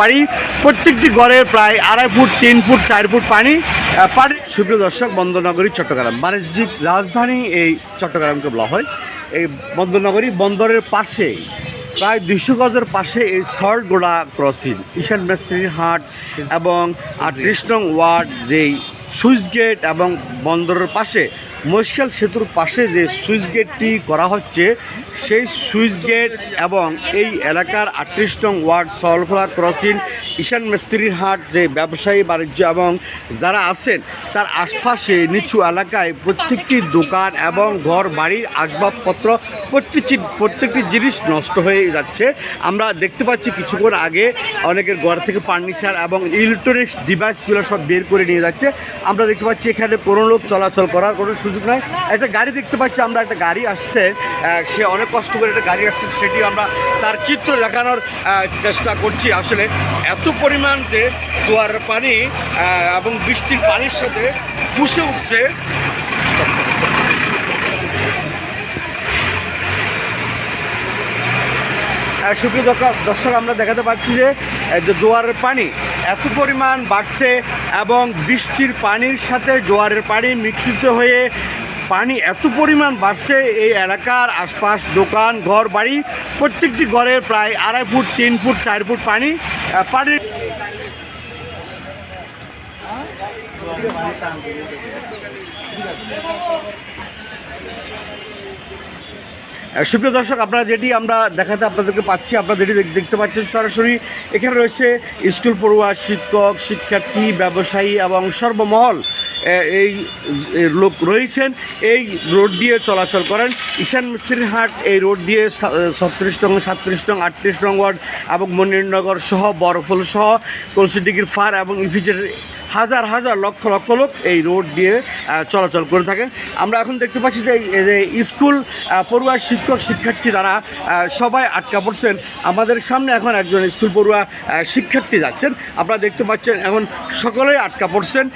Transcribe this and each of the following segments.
বাড়ি। প্রত্যেকটি ঘরের প্রায় আড়াই ফুট, তিন ফুট, চার ফুট পানি পানি। সুপ্রিয় দর্শক, বন্দরনগরী, চট্টগ্রাম। বাণিজ্যিক রাজধানী এই চট্টগ্রামকে বলা হয়। এই বন্দরনগরী বন্দরের পাশে, প্রায় দুইশো গজের পাশে এই সল্টগোড়া ক্রসিং। ঈশান মেস্ত্রির হাট এবং আটত্রিশ নং ওয়ার্ড, যেই সুইচ গেট এবং বন্দরের পাশে মহিষকাল সেতুর পাশে যে সুইচ গেটটি করা হচ্ছে, সেই সুইচ গেট এবং এই এলাকার আটত্রিশ নং ওয়ার্ড সলফলা ক্রসিং ঈশান মিস্ত্রির হাট যে ব্যবসায়ী, বাণিজ্য এবং যারা আছেন, তার আশপাশে নিচু এলাকায় প্রত্যেকটি দোকান এবং ঘর, বাড়ির আসবাবপত্র, প্রত্যেকটি প্রত্যেকটি জিনিস নষ্ট হয়ে যাচ্ছে। আমরা দেখতে পাচ্ছি কিছুক্ষণ আগে অনেকের ঘর থেকে ফার্নিচার এবং ইলেকট্রনিক্স ডিভাইসগুলো সব বের করে নিয়ে যাচ্ছে। আমরা দেখতে পাচ্ছি এখানে কোনো লোক চলাচল করার কোনো সুযোগ নাই একটা গাড়ি দেখতে পাচ্ছি, আমরা একটা গাড়ি আসছে সে অনেক কষ্ট করে একটা গাড়ি আসছে সেটি আমরা তার চিত্র দেখানোর চেষ্টা করছি। আসলে এত পরিমাণ যে জোয়ার পানি এবং বৃষ্টির পানির সাথে পুষে উঠছে। সুপ্রিয় দর্শক আমরা দেখাতে পাচ্ছি যে জোয়ারের পানি এত পরিমাণ বাড়ছে এবং বৃষ্টির পানির সাথে জোয়ারের পানি মিশ্রিত হয়ে পানি এত পরিমাণ বাড়ছে এই এলাকার আশপাশ দোকান ঘর বাড়ি প্রত্যেকটি ঘরে প্রায় আড়াই ফুট তিন ফুট চার ফুট পানি পানির আহ, সুপ্রিয় দর্শক, আপনারা যেটি আমরা দেখাতে আপনাদেরকে পাচ্ছি, আপনারা যেটি দেখ- দেখতে পাচ্ছেন সরাসরি এখানে রয়েছে স্কুল পড়ুয়া, শিক্ষক, শিক্ষার্থী, ব্যবসায়ী এবং সর্বমহল এই এই লোক রয়েছেন। এই রোড দিয়ে চলাচল করেন। ঈশান মিস্ত্রির হাট, এই রোড দিয়ে ছত্রিশ নং, সাতত্রিশ নং, আটত্রিশ নং ওয়ার্ড এবং মনিরনগর সহ বরফল সহ কলসিডিগির ফার এবং ইফিজের হাজার হাজার লক্ষ লক্ষ লোক এই রোড দিয়ে চলাচল করে থাকেন। আমরা এখন দেখতে পাচ্ছি যে স্কুল পড়ুয়া শিক্ষক শিক্ষার্থী আহ, সবাই আটকা পড়ছেন। আমাদের সামনে এখন একজন স্কুল পড়ুয়া শিক্ষার্থী যাচ্ছেন। আপনারা দেখতে পাচ্ছেন এখন সকলেই আটকা পড়ছেন।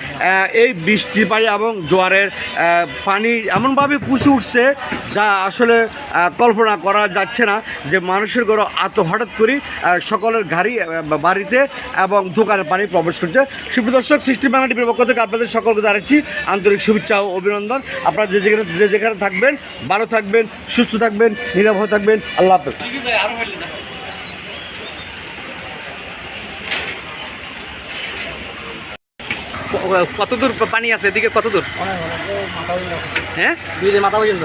এই বৃষ্টি পানি এবং জোয়ারের পানি এমনভাবে পুষে উঠছে যা আসলে কল্পনা করা যাচ্ছে না যে মানুষের ঘর আত হঠাৎ করে সকলের গাড়ি বাড়িতে এবং দোকানে পানি প্রবেশ করছে। সুপ্রিয় দর্শক সৃষ্টি বাংলা টিভির পক্ষ থেকে আপনাদের সকলকে জানাচ্ছি আন্তরিক শুভেচ্ছা ও অভিনন্দন। আপনারা যে যেখানে যে যেখানে থাকবেন ভালো থাকবেন সুস্থ থাকবেন নিরাপদ থাকবেন। আল্লাহ হাফেজ। কত দূর পানি আছে এদিকে কত দূর হ্যাঁ? মাথা পর্যন্ত।